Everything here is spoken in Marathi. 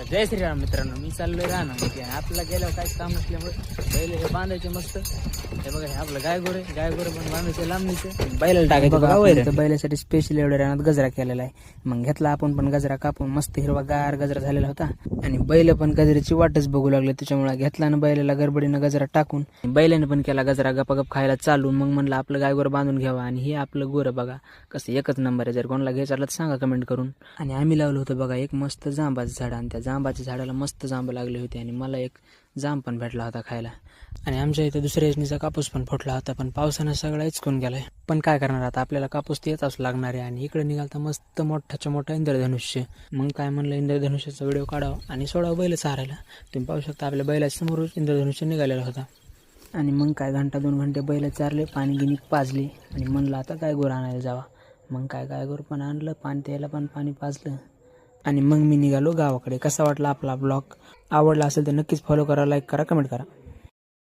तर जय श्रीराम मित्रांनो मी चाललोय म्हणजे आपल्याला गेल्यावर काहीच काम नसल्यामुळे बैल हे बांधायचे मस्त. हे बघा हे आपलं गाय गोरे गाय गोरे पण बांधायचे लांबणीचे. बैलाला टाकायचं बैलासाठी स्पेशल एवढ्या रानात गजरा केलेला आहे. मग घेतला आपण पण गजरा कापून मस्त हिरवा गार गजरा झालेला होता. आणि बैल पण गजऱ्याची वाटच बघू लागले त्याच्यामुळे घेतला ना बैलाला गडबडीनं गजरा टाकून. बैलाने पण केला गजरा गपागप खायला चालू मग म्हणलं आपलं गाय गोरं बांधून घ्यावा. आणि हे आपलं गोरं बघा कसं एकच नंबर आहे. जर कोणाला घ्यायचं तर सांगा कमेंट करून. आणि आम्ही लावलं होतं बघा एक मस्त जांबाचं झाड आणि त्या जांबाच्या झाडाला मस्त जांब लागले होते आणि मला एक जांब पण भेटला होता खायला. आणि आमच्या इथं दुसऱ्या योजनेचा कापूस पण फुटला होता पण पावसानं सगळा इचकून गेलाय. पण काय करणार आता? आपल्याला कापूस तर येताच लागणार आहे आणि इकडे निघालता मस्त मोठाच्या मोठा इंद्रधनुष्य. मग काय म्हणलं इंद्रधनुष्याचा व्हिडिओ काढावा आणि सोडावं बैल चारायला. तुम्ही पाहू शकता आपल्या बैलाच्या समोरच इंद्रधनुष्य निघालेला होता. आणि मग काय घंटा दोन घंटे बैल चारले पाणी गिनी पाजले आणि म्हणलं आता काय गोर आणायला जावा. मग काय काय गोर पण आणलं पाणी त्याला पण पाणी पाजलं. आणि मग मी निघालो गावाकडे. कसा वाटला आपला ब्लॉग आवडला असेल तर नक्कीच फॉलो करा लाईक करा कमेंट करा.